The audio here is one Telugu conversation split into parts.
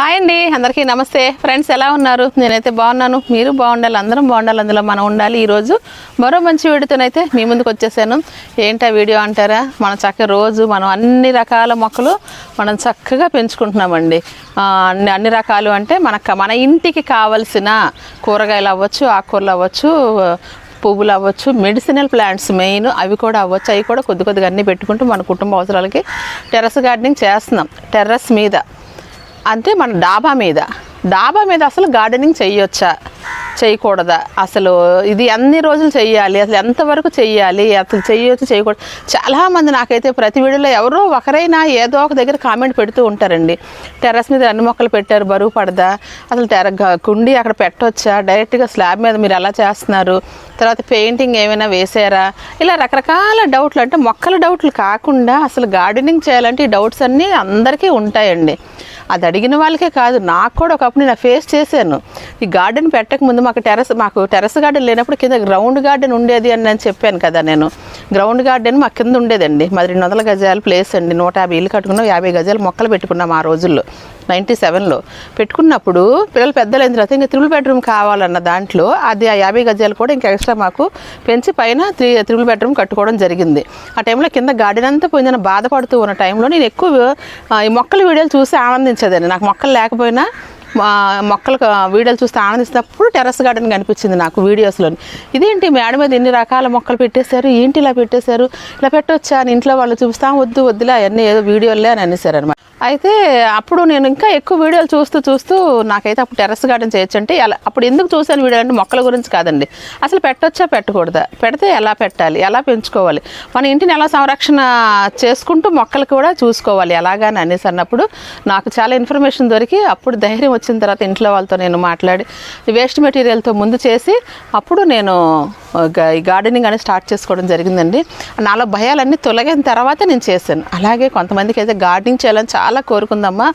హాయ్ అండి అందరికీ నమస్తే. ఫ్రెండ్స్ ఎలా ఉన్నారు? నేనైతే బాగున్నాను. మీరు బాగుండాలి అందరం బాగుండాలి అందులో మనం ఉండాలి ఈరోజు. మరో మంచి వీడియోతోనైతే మీ ముందుకు వచ్చేసాను. ఏంటా వీడియో అంటారా? మనం చక్కగా రోజు మనం అన్ని రకాల మొక్కలు మనం చక్కగా పెంచుకుంటున్నామండి. అన్ని అన్ని రకాలు అంటే మనకు మన ఇంటికి కావలసిన కూరగాయలు అవ్వచ్చు ఆకుకూరలు అవ్వచ్చు పువ్వులు అవ్వచ్చు మెడిసినల్ ప్లాంట్స్ మెయిన్ అవి కూడా అవ్వచ్చు. అవి కూడా కొద్ది కొద్దిగా అన్నీ పెట్టుకుంటూ మన కుటుంబ అవసరాలకి టెర్రస్ గార్డెనింగ్ చేస్తున్నాం. టెర్రస్ మీద. అంటే మన డాబా మీద. డాబా మీద అసలు గార్డెనింగ్ చేయొచ్చా చేయకూడదా అసలు ఇది అన్ని రోజులు చేయాలి అసలు ఎంతవరకు చేయాలి అసలు చేయొచ్చు చేయకూడదు చాలామంది నాకైతే ప్రతి వీడియోలో ఎవరో ఒకరైనా ఏదో ఒక దగ్గర కామెంట్ పెడుతూ ఉంటారండి. టెర్రస్ మీద అన్ని మొక్కలు పెట్టారు బరువు పడదా? అసలు టెర కుండి అక్కడ పెట్టొచ్చా? డైరెక్ట్గా స్లాబ్ మీద మీరు ఎలా చేస్తున్నారు? తర్వాత పెయింటింగ్ ఏమైనా వేసారా? ఇలా రకరకాల డౌట్లు. అంటే మొక్కల డౌట్లు కాకుండా అసలు గార్డెనింగ్ చేయాలంటే ఈ డౌట్స్ అన్నీ అందరికీ ఉంటాయండి. అది అడిగిన వాళ్ళకే కాదు నాకు కూడా ఒకప్పుడు నేను ఫేస్ చేశాను. ఈ గార్డెన్ పెట్టక ముందు మాకు టెరస్ మాకు టెరస్ గార్డెన్ లేనప్పుడు కింద గ్రౌండ్ గార్డెన్ ఉండేది అని నేను చెప్పాను కదా నేను. గ్రౌండ్ గార్డెన్ మా కింద ఉండేదండి. మాది రెండు వందల గజాల ప్లేస్ అండి. నూట యాభై ఇల్లు కట్టుకున్నాం యాభై గజాలు మొక్కలు పెట్టుకున్నాం ఆ రోజుల్లో నైంటీ సెవెన్లో పెట్టుకున్నప్పుడు పిల్లలు పెద్దలైన తర్వాత ఇంకా త్రిబుల్ బెడ్రూమ్ కావాలన్న దాంట్లో అది ఆ యాభై గజాలు కూడా ఇంకా ఎక్స్ట్రా మాకు పెంచి పైన త్రీ త్రిబుల్ బెడ్రూమ్ కట్టుకోవడం జరిగింది. ఆ టైంలో కింద గార్డెన్ అంతా పోయిందని బాధపడుతూ ఉన్న టైంలో నేను ఎక్కువ ఈ మొక్కల వీడియోలు చూసి ఆనందించేదాన్ని నాకు మొక్కలు లేకపోయినా మా వీడియోలు చూస్తే ఆనందిస్తున్నప్పుడు టెర్రస్ గార్డెన్ కనిపించింది నాకు వీడియోస్లో ఇదేంటి మేడ మీద ఎన్ని రకాల మొక్కలు పెట్టేశారు? ఏంటి ఇలా పెట్టేశారు? ఇలా పెట్టొచ్చా అని ఇంట్లో వాళ్ళు చూపిస్తాం వద్దు వద్దులే అవన్నీ ఏదో వీడియోలే అని అనేసారు అనమాట అయితే అప్పుడు నేను ఇంకా ఎక్కువ వీడియోలు చూస్తూ చూస్తూ నాకైతే అప్పుడు టెర్రస్ గార్డెన్ చేయొచ్చు అంటే ఎలా అప్పుడు ఎందుకు చూసాను వీడియో అంటే మొక్కల గురించి కాదండి. అసలు పెట్టొచ్చా? పెట్టకూడదా? పెడితే ఎలా పెట్టాలి? ఎలా పెంచుకోవాలి? మన ఇంటిని ఎలా సంరక్షణ చేసుకుంటూ మొక్కలు కూడా చూసుకోవాలి ఎలాగని అనేసి అన్నప్పుడు నాకు చాలా ఇన్ఫర్మేషన్ దొరికి అప్పుడు ధైర్యం వచ్చిన తర్వాత ఇంట్లో వాళ్ళతో నేను మాట్లాడి వేస్ట్ మెటీరియల్తో ముందు చేసి అప్పుడు నేను ఈ గార్డెనింగ్ అనేది స్టార్ట్ చేసుకోవడం జరిగిందండి. నాలో భయాలన్నీ తొలగిన తర్వాత నేను చేశాను. అలాగే కొంతమందికి అయితే గార్డెనింగ్ చేయాలని చాలా కోరుకుందమ్మా.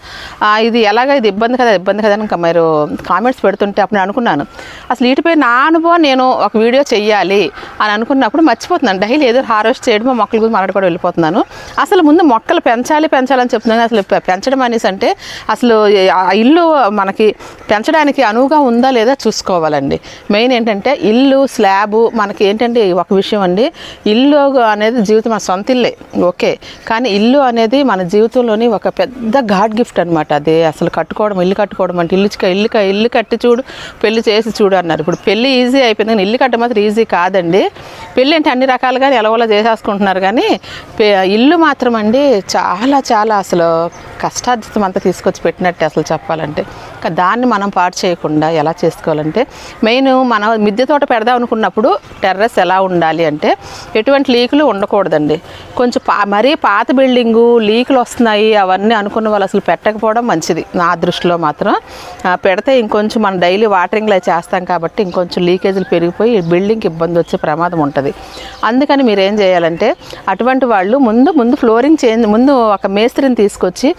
ఇది ఎలాగ ఇది ఇబ్బంది కదా ఇబ్బంది కదా అని ఇంకా మీరు కామెంట్స్ పెడుతుంటే అప్పుడు నేను అనుకున్నాను. అసలు వీటిపై నా అనుభవం నేను ఒక వీడియో చెయ్యాలి అని అనుకున్నప్పుడు మర్చిపోతున్నాను. డైలీ ఏదో హార్వెస్ట్ చేయడం మొక్కల గురించి మాట్లాడుకోవడం వెళ్ళిపోతున్నాను. అసలు ముందు మొక్కలు పెంచాలి పెంచాలని చెప్తున్నాను. అసలు పెంచడం అనేసి అంటే అసలు ఆ ఇల్లు మనకి పెంచడానికి అనువుగా ఉందా లేదా చూసుకోవాలండి. మెయిన్ ఏంటంటే ఇల్లు స్లాబు మనకి ఏంటంటే ఒక విషయం అండి. ఇల్లు అనేది జీవితం మన సొంత ఇల్లే ఓకే. కానీ ఇల్లు అనేది మన జీవితంలోని ఒక పెద్ద గాడ్ గిఫ్ట్ అనమాట అది. అసలు కట్టుకోవడం ఇల్లు కట్టుకోవడం అంటే ఇల్లు ఇల్లు ఇల్లు కట్టి చూడు పెళ్ళి చేసి చూడు అన్నారు. ఇప్పుడు పెళ్ళి ఈజీ అయిపోయింది కానీ ఇల్లు కట్టడం మాత్రం ఈజీ కాదండి. పెళ్ళి అంటే అన్ని రకాలుగా ఎలవలా చేసేసుకుంటున్నారు కానీ పె- ఇల్లు మాత్రం అండి చాలా చాలా అసలు కష్టార్జితం అంతా తీసుకొచ్చి పెట్టినట్టే అసలు చెప్పాలంటే. దాన్ని మనం పాడు చేయకుండా ఎలా చేసుకోవాలంటే మెయిన్ మనం మిద్దె తోట పెడదాం అనుకున్నప్పుడు టెర్రస్ ఎలా ఉండాలి అంటే ఎటువంటి లీకులు ఉండకూడదండి. కొంచెం పా మరీ పాత బిల్డింగు లీకులు వస్తున్నాయి అవన్నీ అనుకున్న వాళ్ళు అసలు పెట్టకపోవడం మంచిది. నా దృష్టిలో మాత్రం. పెడితే ఇంకొంచెం మనం డైలీ వాటరింగ్లో చేస్తాం కాబట్టి ఇంకొంచెం లీకేజీలు పెరిగిపోయి బిల్డింగ్కి ఇబ్బంది వచ్చే ప్రమాదం ఉంటుంది. అందుకని మీరు ఏం చేయాలంటే అటువంటి వాళ్ళు ముందు ముందు ఫ్లోరింగ్ చేంజ్ ముందు ఒక మేస్త్రిని తీసుకొచ్చి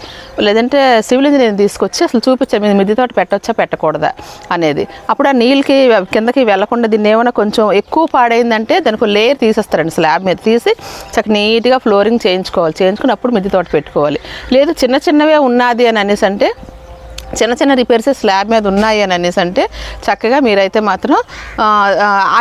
లేదంటే సివిల్ ఇంజనీర్ని తీసుకొచ్చి అసలు చూపించే మీరు మిద్దె తోట పెట్టొచ్చా పెట్టకూడదా అనేది. అప్పుడు ఆ నీళ్ళకి కిందకి వెళ్ళకుండా దీన్ని ఏమైనా కొంచెం ఎక్కువ పాడైందంటే దానికి లేయర్ తీసేస్తారండి స్లాబ్ మీద తీసి చక్క నీట్గా ఫ్లోరింగ్ చేయించుకోవాలి. చేయించుకుని అప్పుడు మిద్దె తోట పెట్టుకోవాలి. లేదు చిన్న చిన్నవే ఉన్నది అని అనేసి అంటే చిన్న చిన్న రిపేర్స్ స్లాబ్ మీద ఉన్నాయి అని అనేసి అంటే చక్కగా మీరైతే మాత్రం ఆ,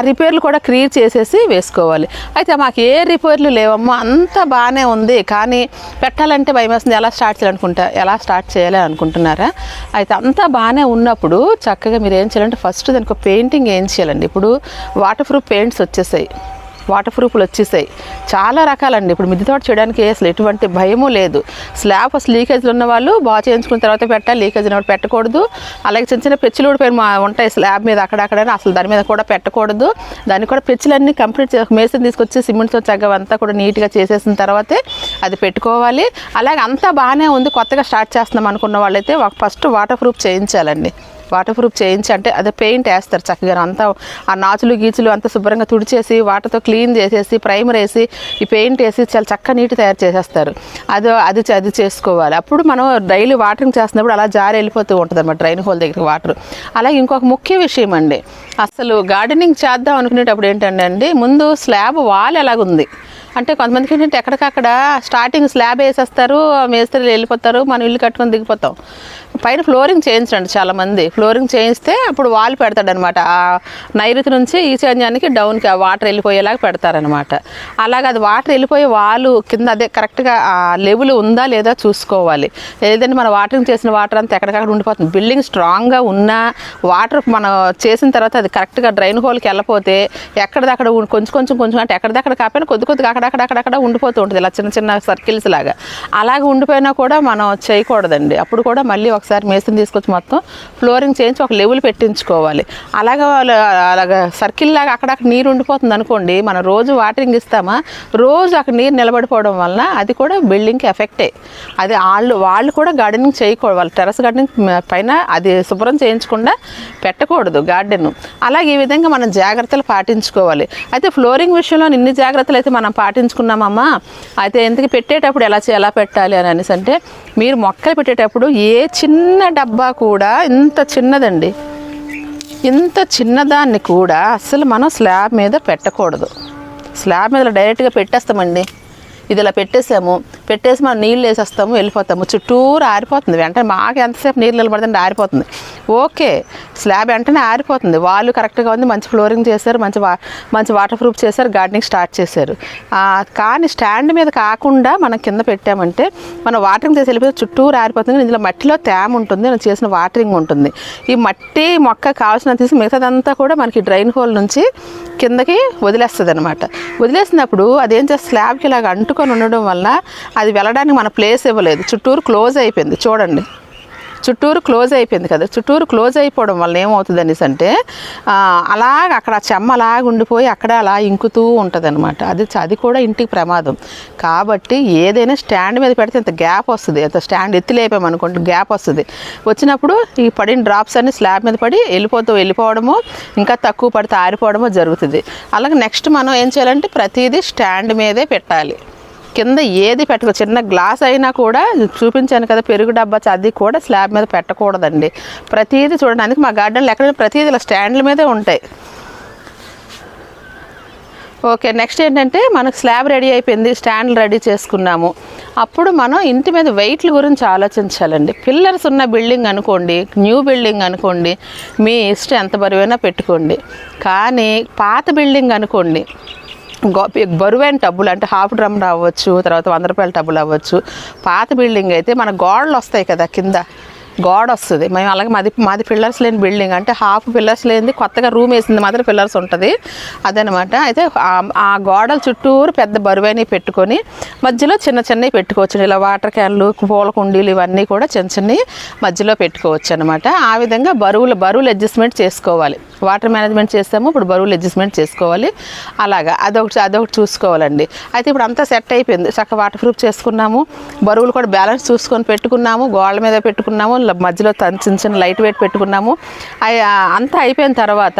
రిపేర్లు కూడా క్రియేట్ చేసేసి వేసుకోవాలి. అయితే మాకు ఏ రిపేర్లు లేవమ్మా అంతా బాగానే ఉంది. కానీ పెట్టాలంటే భయం వేస్తుంది. ఎలా స్టార్ట్ చేయాలనుకుంటా ఎలా స్టార్ట్ చేయాలి అనుకుంటున్నారా? అయితే అంతా బాగానే ఉన్నప్పుడు చక్కగా మీరు ఏం చేయాలంటే ఫస్ట్ దానికి ఒక పెయింటింగ్ ఏం చేయాలండి? ఇప్పుడు వాటర్ ప్రూఫ్ పెయింట్స్ వచ్చేసాయి. వాటర్ ప్రూఫ్లు వచ్చేసాయి. చాలా రకాలండి. ఇప్పుడు మిద్దె తోట చేయడానికి అసలు ఎటువంటి భయము లేదు. స్లాబ్ అసలు లీకేజ్లు ఉన్న వాళ్ళు బాగా చేయించుకున్న తర్వాత పెట్టాలి. లీకేజ్ ఉన్నప్పుడు పెట్టకూడదు. అలాగే చిన్న చిన్న పెచ్చులు ఊడిపోయిన మా ఉంటాయి స్లాబ్ మీద అక్కడక్కడ అసలు దాని మీద కూడా పెట్టకూడదు. దాన్ని కూడా పెచ్చులన్నీ కంప్లీట్ మేసిన్ తీసుకొచ్చి సిమెంట్తో చక్కగా అంతా కూడా నీట్గా చేసేసిన తర్వాతే అది పెట్టుకోవాలి. అలాగే అంతా బాగానే ఉంది. కొత్తగా స్టార్ట్ చేస్తున్నాం అనుకున్న వాళ్ళైతే ఫస్ట్ వాటర్ ప్రూఫ్ చేయించాలండి. వాటర్ ప్రూఫ్ చేయించి అంటే అదే పెయింట్ వేస్తారు చక్కగా అంతా. ఆ నాచులు గీచులు అంతా శుభ్రంగా తుడిచేసి వాటర్తో క్లీన్ చేసేసి ప్రైమర్ వేసి ఈ పెయింట్ వేసి చాలా చక్కగా నీటి తయారు చేసేస్తారు. అది అది చ- అది చేసుకోవాలి. అప్పుడు మనం డైలీ వాటరింగ్ చేస్తున్నప్పుడు అలా జారి వెళ్ళిపోతూ ఉంటుంది అనమాట డ్రైన్ హోల్ దగ్గర వాటర్. అలాగే ఇంకొక ముఖ్య విషయం అండి. అసలు గార్డెనింగ్ చేద్దాం అనుకునేటప్పుడు ఏంటంటే అండి ముందు స్లాబ్ వాల్ ఎలాగుంది? అంటే కొంతమందికి ఏంటంటే ఎక్కడికక్కడ స్టార్టింగ్ స్లాబ్ వేసేస్తారు మేస్త్రీలు వెళ్ళిపోతారు మనం ఇల్లు కట్టుకొని దిగిపోతాం. పైన ఫ్లోరింగ్ చేయించండి చాలా మంది ఫ్లోరింగ్ చేయిస్తే అప్పుడు వాల్ పెడతాడనమాట. ఆ నైరుతి నుంచి ఈ ఈశాన్యానికి డౌన్కి ఆ వాటర్ వెళ్ళిపోయేలాగా పెడతారనమాట. అలాగే అది వాటర్ వెళ్ళిపోయే వాలు కింద అదే కరెక్ట్గా ఆ లెవెల్ ఉందా లేదా చూసుకోవాలి. ఏదంటే మన వాటరింగ్ చేసిన వాటర్ అంతా ఎక్కడికక్కడ ఉండిపోతుంది. బిల్డింగ్ స్ట్రాంగ్గా ఉన్నా వాటర్ మనం చేసిన తర్వాత అది కరెక్ట్గా డ్రైన్ హోల్కి వెళ్ళపోతే ఎక్కడిదక్కడ కొంచెం కొంచెం కొంచెం అంటే ఎక్కడిదక్కడ కాకపోయినా కొద్ది కొద్దిగా అక్కడక్కడక్కడక్కడ ఉండిపోతూ ఉంటుంది ఇలా చిన్న చిన్న సర్కిల్స్ లాగా అలాగే ఉండిపోయినా కూడా మనం చేయకూడదండి అప్పుడు కూడా మళ్ళీ ఒకసారి మేస్త్రిని తీసుకొచ్చి మొత్తం ఫ్లోరింగ్ చేయించి ఒక లెవెల్ పెట్టించుకోవాలి అలాగే వాళ్ళు అలాగ సర్కిల్ లాగా అక్కడక్కడ నీరు ఉండిపోతుంది అనుకోండి మనం రోజు వాటరింగ్ ఇస్తామా రోజు అక్కడ నీరు నిలబడిపోవడం వలన అది కూడా బిల్డింగ్కి ఎఫెక్టే అది వాళ్ళు వాళ్ళు కూడా గార్డెనింగ్ చేయకూడదు వాళ్ళు టెరస్ గార్డెనింగ్ పైన అది శుభ్రం చేయించకుండా పెట్టకూడదు గార్డెన్ అలాగే ఈ విధంగా మనం జాగ్రత్తలు పాటించుకోవాలి అయితే ఫ్లోరింగ్ విషయంలో ఇన్ని జాగ్రత్తలు అయితే మనం పాటించుకున్నామమ్మా. అయితే ఎందుకు పెట్టేటప్పుడు ఎలా ఎలా పెట్టాలి అని అనేసి అంటే మీరు మొక్కలు పెట్టేటప్పుడు ఏ చిన్న డబ్బా కూడా ఇంత చిన్నదండి. ఇంత చిన్నదాన్ని కూడా అసలు మనం స్లాబ్ మీద పెట్టకూడదు. స్లాబ్ మీద డైరెక్ట్గా పెట్టేస్తామండి. ఇది ఇలా పెట్టేసాము. పెట్టేసి మనం నీళ్ళు వేసేస్తాము వెళ్ళిపోతాము. చుట్టూరు ఆరిపోతుంది వెంటనే. మాకు ఎంతసేపు నీళ్ళు నిలబడుతుంటే ఆరిపోతుంది. ఓకే. స్లాబ్ వెంటనే ఆరిపోతుంది. వాళ్ళు కరెక్ట్గా ఉంది మంచి ఫ్లోరింగ్ చేశారు మంచి వా మంచి వాటర్ ప్రూఫ్ చేశారు గార్డెనింగ్ స్టార్ట్ చేశారు. కానీ స్టాండ్ మీద కాకుండా మనం కింద పెట్టామంటే మనం వాటరింగ్ చేసి వెళ్ళిపోతే చుట్టూరు ఆరిపోతుంది. ఇందులో మట్టిలో తేమ ఉంటుంది మనం చేసిన వాటరింగ్ ఉంటుంది. ఈ మట్టి మొక్క కావాల్సిన తీసి మిగతాదంతా కూడా మనకి డ్రైన్ హోల్ నుంచి కిందకి వదిలేస్తుంది అనమాట వదిలేసినప్పుడు అదేం చేస్తే స్లాబ్కి ఇలాగ అంటుకొని ఉండడం వల్ల అది వెళ్ళడానికి మన ప్లేస్ ఇవ్వలేదు. చుట్టూరు క్లోజ్ అయిపోయింది. చూడండి. చుట్టూరు క్లోజ్ అయిపోయింది కదా. చుట్టూరు క్లోజ్ అయిపోవడం వల్ల ఏమవుతుంది అనేసి అంటే అలాగ అక్కడ చెమ్మ అలాగ ఉండిపోయి అక్కడ అలా ఇంకుతూ ఉంటుంది అనమాట అది అది కూడా ఇంటికి ప్రమాదం. కాబట్టి ఏదైనా స్టాండ్ మీద పెడితే ఇంత గ్యాప్ వస్తుంది. ఎంత స్టాండ్ ఎత్తి లేపామనుకోండి గ్యాప్ వస్తుంది. వచ్చినప్పుడు ఈ పడిన డ్రాప్స్ అన్ని స్లాబ్ మీద పడి వెళ్ళిపోతూ వెళ్ళిపోవడము ఇంకా తక్కువ పడితే ఆరిపోవడమో జరుగుతుంది. అలాగే నెక్స్ట్ మనం ఏం చేయాలంటే ప్రతిదీ స్టాండ్ మీదే పెట్టాలి. కింద ఏది పెట్టుకో చిన్న గ్లాస్ అయినా కూడా చూపించాను కదా పెరుగు డబ్బా అది కూడా స్లాబ్ మీద పెట్టకూడదండి. ప్రతిదీ చూడడానికి మా గార్డెన్లో ఎక్కడ ప్రతిదీ ఇలా స్టాండ్ల మీదే ఉంటాయి. ఓకే నెక్స్ట్ ఏంటంటే మనకు స్లాబ్ రెడీ అయిపోయింది. స్టాండ్లు రెడీ చేసుకున్నాము. అప్పుడు మనం ఇంటి మీద వెయిట్ల గురించి ఆలోచించాలండి. పిల్లర్స్ ఉన్న బిల్డింగ్ అనుకోండి న్యూ బిల్డింగ్ అనుకోండి మీ ఇష్టం ఎంత బరువైనా పెట్టుకోండి. కానీ పాత బిల్డింగ్ అనుకోండి బరువైన టబ్బులు అంటే హాఫ్ డ్రమ్ అవ్వచ్చు తర్వాత వంద రూపాయల టబ్బులు అవ్వచ్చు. పాత బిల్డింగ్ అయితే మన గోడలు వస్తాయి కదా కింద. గోడ వస్తుంది. మేము అలాగే మాది మాది పిల్లర్స్ లేని బిల్డింగ్ అంటే హాఫ్ పిల్లర్స్ లేనిది కొత్తగా రూమ్ వేసింది మాత్రం పిల్లర్స్ ఉంటుంది. అదనమాట. అయితే ఆ- గోడల చుట్టూరు పెద్ద బరువైనవి పెట్టుకొని మధ్యలో చిన్న చిన్నవి పెట్టుకోవచ్చు. ఇలా వాటర్ క్యాన్లు పూల కుండీలు ఇవన్నీ కూడా చిన్న చిన్నవి మధ్యలో పెట్టుకోవచ్చు అనమాట ఆ విధంగా బరువులు బరువులు అడ్జస్ట్మెంట్ చేసుకోవాలి. వాటర్ మేనేజ్మెంట్ చేస్తాము ఇప్పుడు బరువులు అడ్జస్ట్మెంట్ చేసుకోవాలి. అలాగా. అదొకటి అదొకటి చూసుకోవాలండి. అయితే ఇప్పుడు అంతా సెట్ అయిపోయింది. చక్కగా వాటర్ ప్రూఫ్ చేసుకున్నాము. బరువులు కూడా బ్యాలెన్స్ చూసుకొని పెట్టుకున్నాము. గోడల మీద పెట్టుకున్నాము. మధ్యలో చిన్న చిన్న లైట్ వెయిట్ పెట్టుకున్నాము. అంతా అయిపోయిన తర్వాత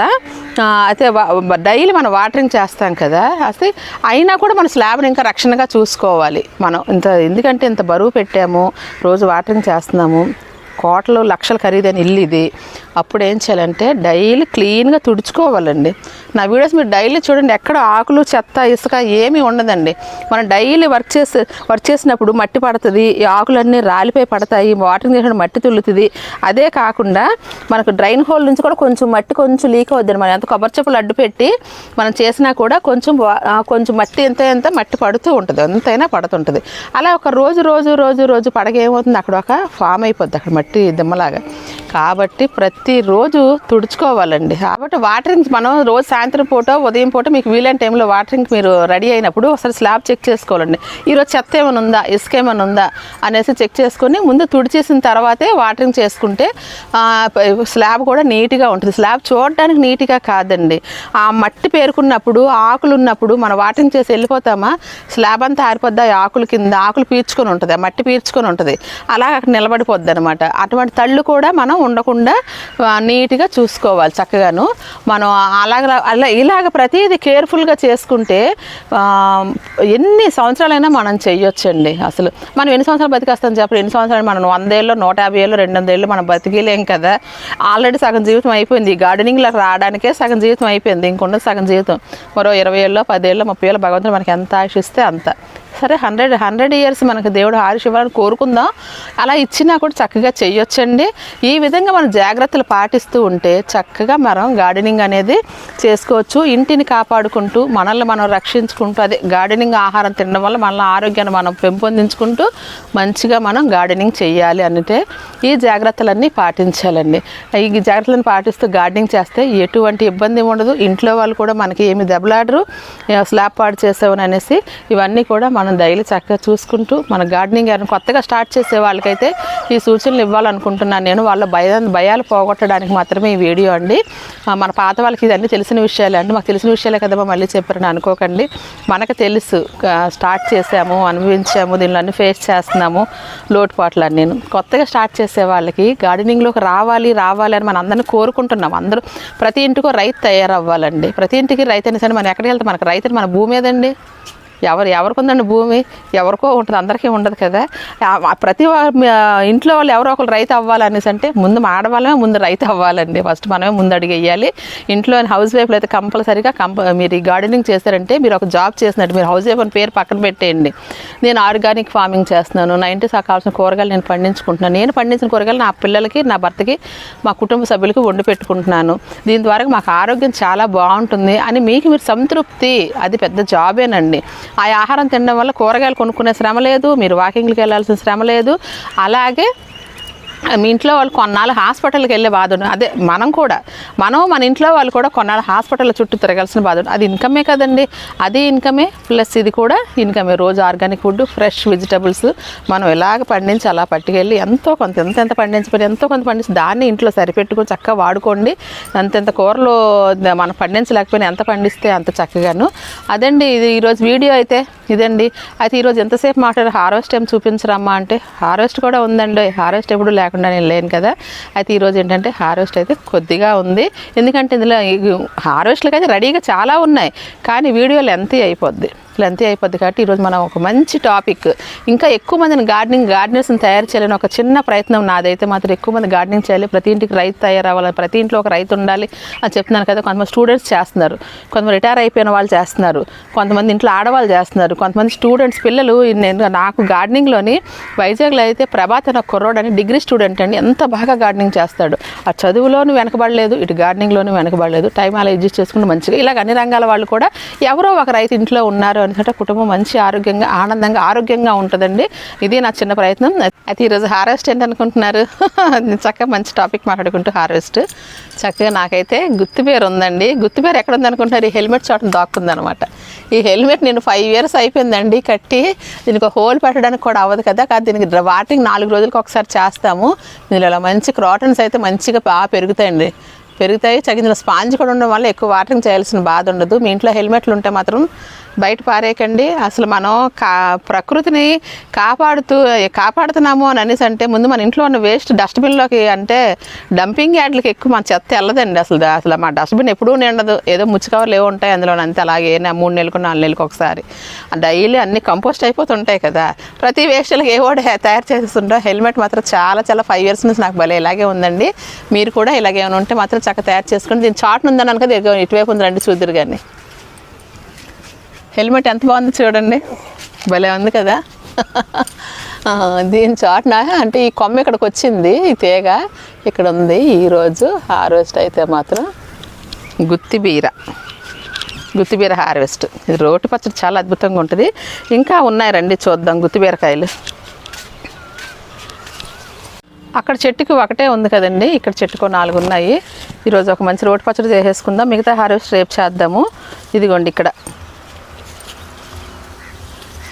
అయితే డైలీ మనం వాటరింగ్ చేస్తాం కదా అయితే అయినా కూడా మన స్లాబ్ని ఇంకా రక్షణగా చూసుకోవాలి మనం. ఇంత ఎందుకంటే ఇంత బరువు పెట్టాము రోజు వాటరింగ్ చేస్తున్నాము. కోటలు లక్షలు ఖరీదైన ఇల్లు ఇది. అప్పుడు ఏం చేయాలంటే డైలీ క్లీన్గా తుడుచుకోవాలండి. నా వీడియోస్ మీరు డైలీ చూడండి ఎక్కడ ఆకులు చెత్త ఇసుక ఏమీ ఉండదండి. మనం డైలీ వర్క్ చేసి వర్క్ చేసినప్పుడు మట్టి పడుతుంది ఈ ఆకులన్నీ రాలిపోయి పడతాయి వాటరింగ్ చేసిన మట్టి తుల్లుతుంది. అదే కాకుండా మనకు డ్రైన్ హోల్ నుంచి కూడా కొంచెం మట్టి కొంచెం లీక్ అవుద్దండి. మనం ఎంత కొబ్బరి చెప్పులు అడ్డు పెట్టి మనం చేసినా కూడా కొంచెం కొంచెం మట్టి ఎంత ఎంత మట్టి పడుతూ ఉంటుంది. ఎంతైనా పడుతుంటుంది. అలా ఒక రోజు రోజు రోజు రోజు పడగ ఏమవుతుంది? అక్కడ ఒక ఫామ్ అయిపోద్ది అక్కడ మట్టి. దిమ్మలాగా కాబట్టి ప్రతిరోజు తుడుచుకోవాలండి. కాబట్టి వాటరింగ్ మనం రోజు సాయంత్రం పూట ఉదయం పూట మీకు వీలైన టైంలో వాటరింగ్ మీరు రెడీ అయినప్పుడు ఒకసారి స్లాబ్ చెక్ చేసుకోవాలండి. ఈరోజు చెత్త ఏమైనా ఉందా? ఇసుక ఏమైనా ఉందా? అనేసి చెక్ చేసుకొని ముందు తుడిచేసిన తర్వాతే వాటరింగ్ చేసుకుంటే స్లాబ్ కూడా నీట్గా ఉంటుంది. స్లాబ్ చూడడానికి నీట్గా కాదండి. ఆ మట్టి పేరుకున్నప్పుడు ఆకులు ఉన్నప్పుడు మనం వాటరింగ్ చేసి వెళ్ళిపోతామా? స్లాబ్ అంతా ఆరిపోద్దా? ఆకులు కింద ఆకులు పీల్చుకొని ఉంటుంది. ఆ మట్టి పీల్చుకొని ఉంటుంది. అలా అక్కడ నిలబడిపోద్ది అనమాట అటువంటి తళ్ళు కూడా మనం ఉండకుండా నీట్గా చూసుకోవాలి చక్కగాను. మనం అలాగ అలా ఇలాగ ప్రతిదీ కేర్ఫుల్గా చేసుకుంటే ఎన్ని సంవత్సరాలైనా మనం చెయ్యొచ్చండి అసలు. మనం ఎన్ని సంవత్సరాలు బతికేస్తాం చెప్పండి ఎన్ని సంవత్సరాలు మనం వందేళ్ళు నూట యాభై ఏళ్ళు రెండు వందల ఏళ్ళు మనం బతికేలేం కదా? ఆల్రెడీ సగం జీవితం అయిపోయింది. ఈ గార్డెనింగ్లో రావడానికే సగం జీవితం అయిపోయింది. ఇంకొండ సగం జీవితం. మరో ఇరవై ఏళ్ళు పదేళ్ళు ముప్పై ఏళ్ళు భగవంతుడు మనకి ఎంత ఆశిస్తే అంత. సరే హండ్రెడ్ హండ్రెడ్ ఇయర్స్ మనకు దేవుడు ఆయుష్ ఇవ్వాలని కోరుకుందాం. అలా ఇచ్చినా కూడా చక్కగా చేయొచ్చండి ఈ విధంగా మనం జాగ్రత్తలు పాటిస్తూ ఉంటే చక్కగా మనం గార్డెనింగ్ అనేది చేసుకోవచ్చు. ఇంటిని కాపాడుకుంటూ మనల్ని మనం రక్షించుకుంటూ అదే గార్డెనింగ్ ఆహారం తినడం వల్ల మన ఆరోగ్యాన్ని మనం పెంపొందించుకుంటూ మంచిగా మనం గార్డెనింగ్ చేయాలి అంటే ఈ జాగ్రత్తలన్నీ పాటించాలండి. ఈ జాగ్రత్తలను పాటిస్తూ గార్డెనింగ్ చేస్తే ఎటువంటి ఇబ్బంది ఉండదు. ఇంట్లో వాళ్ళు కూడా మనకి ఏమి దెబ్బలాడరు. స్లాప్ స్లాబ్ పాడు చేసావు అనేసి ఇవన్నీ కూడా మనం మనం డైలీ చక్కగా చూసుకుంటూ మన గార్డెనింగ్ ఎవరైనా కొత్తగా స్టార్ట్ చేసే వాళ్ళకైతే ఈ సూచనలు ఇవ్వాలనుకుంటున్నాను. నేను వాళ్ళ భయ భయాలు పోగొట్టడానికి మాత్రమే ఈ వీడియో అండి. మన పాత వాళ్ళకి ఇదన్నీ తెలిసిన విషయాలే అండి. మాకు తెలిసిన విషయాలే కదమ్మా మళ్ళీ చెప్పారని అనుకోకండి. మనకు తెలుసు స్టార్ట్ చేసాము అనుభవించాము దీనిలో అన్ని ఫేస్ చేస్తున్నాము లోటుపాట్లు అని నేను కొత్తగా స్టార్ట్ చేసే వాళ్ళకి గార్డెనింగ్లోకి రావాలి రావాలి అని మనం అందరినీ కోరుకుంటున్నాం. అందరూ ప్రతి ఇంటికో రైతు తయారవ్వాలండి. ప్రతి ఇంటికి రైతు అనేసరి మనం ఎక్కడికి వెళ్తే మనకు రైతు మన భూమి ఏదండి? ఎవరు ఎవరికి ఉందండి భూమి? ఎవరికో ఉంటుంది అందరికీ ఉండదు కదా. ప్రతి ఇంట్లో వాళ్ళు ఎవరో ఒకరు రైతు అవ్వాలనేసి అంటే ముందు మాడవాళ్ళమే ముందు రైతు అవ్వాలండి. ఫస్ట్ మనమే ముందు అడిగి వేయాలి ఇంట్లో హౌస్ వైఫ్లు అయితే కంపల్సరీగా కంప మీరు ఈ గార్డెనింగ్ చేశారంటే మీరు ఒక జాబ్ చేసినట్టు మీరు హౌస్ వైఫ్ అని పేరు పక్కన పెట్టేయండి. నేను ఆర్గానిక్ ఫార్మింగ్ చేస్తున్నాను. నా ఇంటికి కావాల్సిన కూరగాయలు నేను పండించుకుంటున్నాను. నేను పండించిన కూరగాయలు నా పిల్లలకి నా భర్తకి మా కుటుంబ సభ్యులకి వండి పెట్టుకుంటున్నాను. దీని ద్వారా మాకు ఆరోగ్యం చాలా బాగుంటుంది అని మీకు మీరు సంతృప్తి. అది పెద్ద జాబేనండి. ఆ ఆహారం తినడం వల్ల కూరగాయలు కొనుక్కునే శ్రమ లేదు మీరు వాకింగ్కి వెళ్ళాల్సిన శ్రమ లేదు. అలాగే మీ ఇంట్లో వాళ్ళు కొన్నాళ్ళు హాస్పిటల్కి వెళ్ళే బాధ అదే మనం కూడా. మనం మన ఇంట్లో వాళ్ళు కూడా కొన్నాళ్ళు హాస్పిటల్ చుట్టూ తిరగాల్సిన బాధ అది ఇన్కమే కదండి. అది ఇన్కమే. ప్లస్ ఇది కూడా ఇన్కమే. రోజు ఆర్గానిక్ ఫుడ్ ఫ్రెష్ వెజిటబుల్స్ మనం ఎలాగ పండించి అలా పట్టుకెళ్ళి ఎంతో కొంత ఎంత ఎంత పండించబడి ఎంతో కొంత పండించి దాన్ని ఇంట్లో సరిపెట్టుకొని చక్కగా వాడుకోండి. అంతెంత కూరలో మనం పండించలేకపోయినా ఎంత పండిస్తే అంత చక్కగాను. అదండి ఇది ఈరోజు వీడియో అయితే. ఇదండి. అయితే ఈరోజు ఎంతసేపు మాట్లాడారు? హార్వెస్ట్ ఏం చూపించరమ్మా అంటే హార్వెస్ట్ కూడా ఉందండి. హార్వెస్ట్ ఎప్పుడు లేకుండా నేను లేను కదా. అయితే ఈరోజు ఏంటంటే హార్వెస్ట్ అయితే కొద్దిగా ఉంది. ఎందుకంటే ఇందులో హార్వెస్ట్లకి అయితే రెడీగా చాలా ఉన్నాయి. కానీ వీడియోలు ఎంత అయిపోద్ది. లెంతీ అయిపోద్ది కాబట్టి ఈరోజు మనం ఒక మంచి టాపిక్. ఇంకా ఎక్కువ మందిని గార్డెనింగ్ గార్డెనర్స్ని తయారు చేయాలని ఒక చిన్న ప్రయత్నం నాదైతే మాత్రం ఎక్కువ మంది గార్డెనింగ్ చేయాలి. ప్రతి ఇంటికి రైతు తయారవ్వాలి. ప్రతి ఇంట్లో ఒక రైతు ఉండాలి అని చెప్తున్నాను కదా. కొంతమంది స్టూడెంట్స్ చేస్తున్నారు. కొంతమంది రిటైర్ అయిపోయిన వాళ్ళు చేస్తున్నారు. కొంతమంది ఇంట్లో ఆడవాళ్ళు చేస్తున్నారు. కొంతమంది స్టూడెంట్స్ పిల్లలు నేను నాకు గార్డెనింగ్లోని వైజాగ్లో అయితే ప్రభాత్ అనే కుర్రోడు అని డిగ్రీ స్టూడెంట్ అండి. ఎంత బాగా గార్డెనింగ్ చేస్తాడు. ఆ చదువులోనూ వెనకబడలేదు ఇటు గార్డెనింగ్లోనూ వెనకబడలేదు. టైం అలా అడ్జస్ట్ చేసుకుంటూ మంచిగా ఇలాగ అన్ని రంగాల వాళ్ళు కూడా ఎవరో ఒక రైతు ఇంట్లో ఉన్నారు అనుకుంటే కుటుంబం మంచి ఆరోగ్యంగా ఆనందంగా ఆరోగ్యంగా ఉంటుందండి. ఇది నా చిన్న ప్రయత్నం. అయితే ఈరోజు హార్వెస్ట్ ఏంటనుకుంటున్నారు? చక్కగా మంచి టాపిక్ మాట్లాడుకుంటూ హార్వెస్ట్. చక్కగా నాకైతే గుర్తు పేరు ఉందండి. గుర్తు పేరు ఎక్కడ ఉందనుకుంటున్నారు ఈ హెల్మెట్ చోట దాక్కుందనమాట. ఈ హెల్మెట్ నేను ఫైవ్ ఇయర్స్ అయిపోయిందండి. కట్టి దీనికి ఒక హోల్ పెట్టడానికి కూడా అవ్వదు కదా. కానీ దీనికి డ్ర- నాలుగు రోజులకు ఒకసారి చేస్తాము. దీనిలో ఇలా మంచి క్రాటన్స్ అయితే మంచిగా బాగా పెరుగుతాయండి. పెరుగుతాయి. చక్కగా స్పాంజ్ కూడా ఉండడం వల్ల ఎక్కువ వాటరింగ్ చేయాల్సిన బాధ ఉండదు. మీ ఇంట్లో హెల్మెట్లు ఉంటే మాత్రం బయట పారేయకండి. అసలు మనం కా ప్రకృతిని కాపాడుతూ కాపాడుతున్నాము అని అనేసి అంటే ముందు మన ఇంట్లో ఉన్న వేస్ట్ డస్ట్బిన్లోకి అంటే డంపింగ్ యార్డ్లకి ఎక్కువ మన చెత్త వెళ్ళదండి అసలు. అసలు మా డస్ట్బిన్ ఎప్పుడూ నిండదు. ఏదో ముచ్చుకవర్లు ఏవో ఉంటాయి అందులో అంతే అలాగే మూడు నెలలకు నాలుగు నెలలకు ఒకసారి. డైలీ అన్ని కంపోస్ట్ అయిపోతుంటాయి కదా. ప్రతి వేస్ట్లకి ఏవో తయారు చేస్తుంటో హెల్మెట్ మాత్రం చాలా చాలా ఫైవ్ ఇయర్స్ నుంచి నాకు భలే ఇలాగే ఉందండి. మీరు కూడా ఇలాగే ఏమైనా ఉంటే మాత్రం చక్కగా తయారు చేసుకుని దీని చాట్ ఉందని కదా ఇటువైపు ఉంది రండి చూద్దరు కానీ హెల్మెట్ ఎంత బాగుంది చూడండి. భలే ఉంది కదా. దీని చాటున అంటే ఈ కొమ్మ ఇక్కడికి వచ్చింది ఈ తీగ ఇక్కడ ఉంది ఈరోజు హార్వెస్ట్ అయితే మాత్రం గుత్తి బీర. గుత్తి బీర హార్వెస్ట్. ఇది రోటి పచ్చడి చాలా అద్భుతంగా ఉంటుంది. ఇంకా ఉన్నాయి రండి చూద్దాం గుత్తిబీరకాయలు అక్కడ చెట్టుకి ఒకటే ఉంది కదండి ఇక్కడ చెట్టుకో నాలుగు ఉన్నాయి. ఈరోజు ఒక మంచి రోటి పచ్చడి చేసేసుకుందాం. మిగతా హార్వెస్ట్ రేపు చేద్దాము. ఇదిగోండి ఇక్కడ.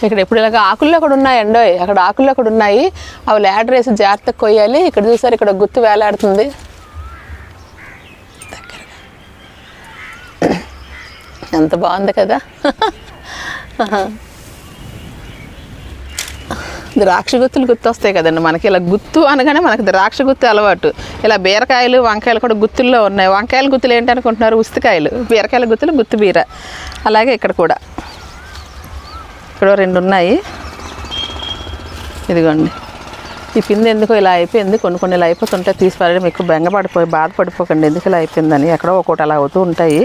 ఇక్కడ ఎప్పుడు ఇలాగ ఆకుల్లో కూడా ఉన్నాయండో అక్కడ ఆకుల్లో కూడా ఉన్నాయి. అవి ల్యాడర్ వేసి జాగ్రత్తగా కొయ్యాలి. ఇక్కడ చూసారు ఇక్కడ గుత్తు వేలాడుతుంది. ఎంత బాగుంది కదా. ద్రాక్ష గుత్తులు గుర్తు వస్తాయి కదండి మనకి. ఇలా గుత్తు అనగానే మనకి ద్రాక్ష గుత్తు అలవాటు. ఇలా బీరకాయలు వంకాయలు కూడా గుత్తుల్లో ఉన్నాయి. వంకాయల గుత్తులు ఏంటి అనుకుంటున్నారు? ఉస్తికాయలు బీరకాయల గుత్తులు గుత్తు బీర. అలాగే ఇక్కడ కూడా. ఇక్కడ రెండు ఉన్నాయి. ఇదిగోండి. ఈ పిండి ఎందుకో ఇలా అయిపోయింది. కొన్ని కొన్ని ఇలా అయిపోతుంటే తీసి ఎక్కువ బెంగపడిపోయి బాధపడిపోకండి. ఎందుకు ఇలా అయిపోయిందని ఎక్కడో ఒకటి అలా అవుతూ ఉంటాయి.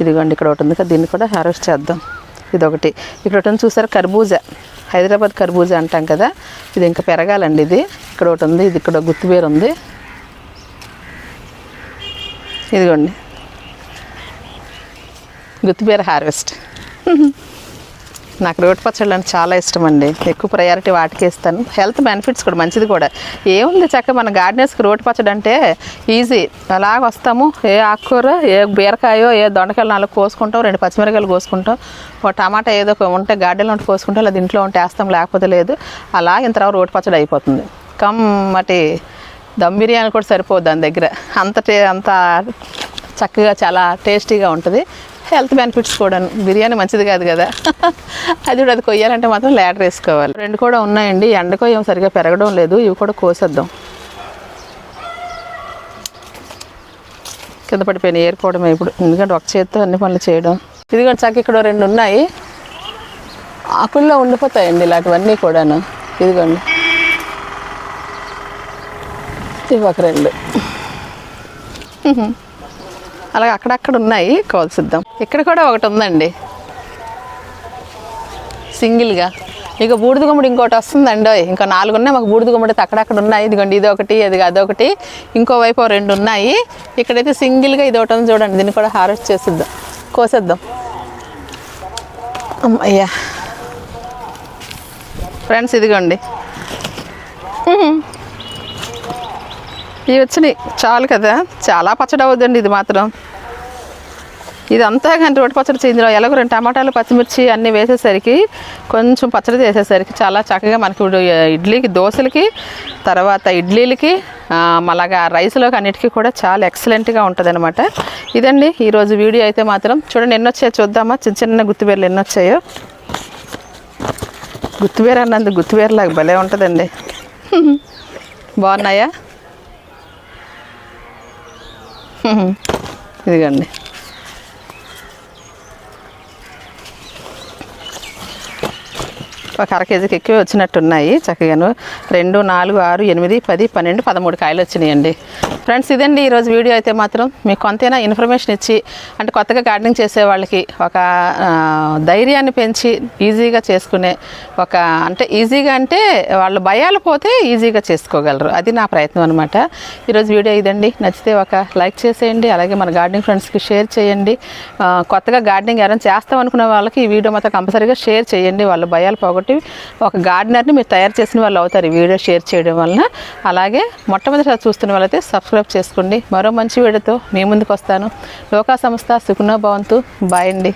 ఇదిగోండి ఇక్కడ ఒకటి ఉంది. కదా దీన్ని కూడా హార్వెస్ట్ చేద్దాం. ఇది ఒకటి ఇక్కడ ఒకటి చూసారు? కర్బూజా. హైదరాబాద్ కర్బూజా అంటాం కదా. ఇది ఇంకా పెరగాలండి ఇది. ఇక్కడ ఒకటి ఉంది. ఇది ఇక్కడ గుత్తిబీర ఉంది. ఇదిగోండి. గుత్తిబీర హార్వెస్ట్. నాకు రోటి పచ్చళ్ళు అంటే చాలా ఇష్టం అండి ఎక్కువ ప్రయారిటీ వాటికి ఇస్తాను. హెల్త్ బెనిఫిట్స్ కూడా మంచిది కూడా. ఏముంది చక్క మన గార్డెన్స్కి రోటి పచ్చడి అంటే ఈజీ అలాగ వస్తాము? ఏ ఆకుకూర ఏ బీరకాయో ఏ దొండకాయలు నాలుగు కోసుకుంటాం రెండు పచ్చిమిరకాయలు కోసుకుంటాం. ఒక టమాటా ఏదో ఒక ఉంటే గార్డెన్లో ఉంటే కోసుకుంటాం లేదా ఇంట్లో ఉంటే వేస్తాం లేకపోతే లేదు. అలా ఇంతవరకు రోటి పచ్చడి అయిపోతుంది. కమ్మటి దమ్ బిర్యానీ కూడా సరిపోద్ది దాని దగ్గర. అంత టే అంత చక్కగా చాలా టేస్టీగా ఉంటుంది. హెల్త్ బెనిఫిట్స్ కూడా. బిర్యానీ మంచిది కాదు కదా. అది కూడా అది కొయ్యాలంటే మాత్రం లేటర్ వేసుకోవాలి. రెండు కూడా ఉన్నాయండి. ఎండకో ఏం సరిగా పెరగడం లేదు. ఇవి కూడా కోసేద్దాం. కింద పడిపోయిన ఏరుకోవడమే ఇప్పుడు. ఎందుకంటే ఒక చేత్తో అన్ని పనులు చేయడం. ఇదిగోండి చక్క ఇక్కడ రెండు ఉన్నాయి. ఆకుల్లో ఉండిపోతాయండి ఇలాంటివన్నీ కూడాను. ఇదిగోండి. ఇవి ఒక రెండు. అలాగే అక్కడక్కడ ఉన్నాయి. కోల్సిద్దాం ఇక్కడ కూడా ఒకటి ఉందండి. సింగిల్గా. ఇక బూడిద గుమ్మడి ఇంకోటి వస్తుందండి. ఇంకా నాలుగు ఉన్నాయి. మాకు బూడిద గుమ్మడి అక్కడక్కడ ఉన్నాయి. ఇదిగోండి ఇది ఒకటి అది అదొకటి ఇంకోవైపు రెండు ఉన్నాయి. ఇక్కడైతే సింగిల్గా ఇది ఒకటి ఉంది చూడండి. దీన్ని కూడా హార్వెస్ట్ చేసిద్దాం. కోసేద్దాం. అమ్మయ్యా. ఫ్రెండ్స్ ఇదిగోండి. ఇవి వచ్చినాయి. చాలు కదా. చాలా పచ్చడి అవుద్దండి ఇది మాత్రం. ఇదంతా కానీ రోటి పచ్చడి చేయించడం ఎలాగో రెండు టమాటాలు పచ్చిమిర్చి అన్నీ వేసేసరికి కొంచెం పచ్చడి చేసేసరికి చాలా చక్కగా మనకి ఇడ్లీకి దోశలకి తర్వాత ఇడ్లీలకి ఆ, అలాగా రైస్లోకి అన్నిటికీ కూడా చాలా ఎక్సలెంట్గా ఉంటుంది అనమాట ఇదండి ఈరోజు వీడియో అయితే మాత్రం. చూడండి ఎన్ని వచ్చాయో చూద్దామా? చిన్న చిన్న గుత్తివేర్లు ఎన్ని వచ్చాయో. గుత్తిబీర అన్నందుకు గుత్తిబీరలాగా భలే ఉంటుందండి. బాగున్నాయా? ఇదిగండి. ఒక అర కేజీకి ఎక్కువ వచ్చినట్టున్నాయి. చక్కగాను రెండు నాలుగు ఆరు ఎనిమిది పది పన్నెండు పదమూడు కాయలు వచ్చినాయండి. ఫ్రెండ్స్ ఇదండి ఈరోజు వీడియో అయితే మాత్రం. మీకు కొంతైనా ఇన్ఫర్మేషన్ ఇచ్చి అంటే కొత్తగా గార్డెనింగ్ చేసే వాళ్ళకి ఒక ధైర్యాన్ని పెంచి ఈజీగా చేసుకునే ఒక అంటే ఈజీగా అంటే వాళ్ళు భయాలు పోతే ఈజీగా చేసుకోగలరు. అది నా ప్రయత్నం అనమాట ఈరోజు వీడియో ఇదండి. నచ్చితే ఒక లైక్ చేసేయండి. అలాగే మన గార్డెనింగ్ ఫ్రెండ్స్కి షేర్ చేయండి. కొత్తగా గార్డెనింగ్ ఎవరైనా చేస్తాం అనుకునే వాళ్ళకి ఈ వీడియో మాత్రం కంపల్సరీగా షేర్ చేయండి. వాళ్ళ భయాలు పోగొట్టు ఒక గార్డెనర్ని మీరు తయారు చేసిన వాళ్ళు అవుతారు ఈ వీడియో షేర్ చేయడం వలన. అలాగే మొట్టమొదటిసారి చూస్తున్న వాళ్ళైతే సబ్స్క్రైబ్ చేసుకోండి. మరో మంచి వీడియోతో మీ ముందుకు వస్తాను. లోకా సంస్థ సుఖనో భవంతు. బాయ్ అండి.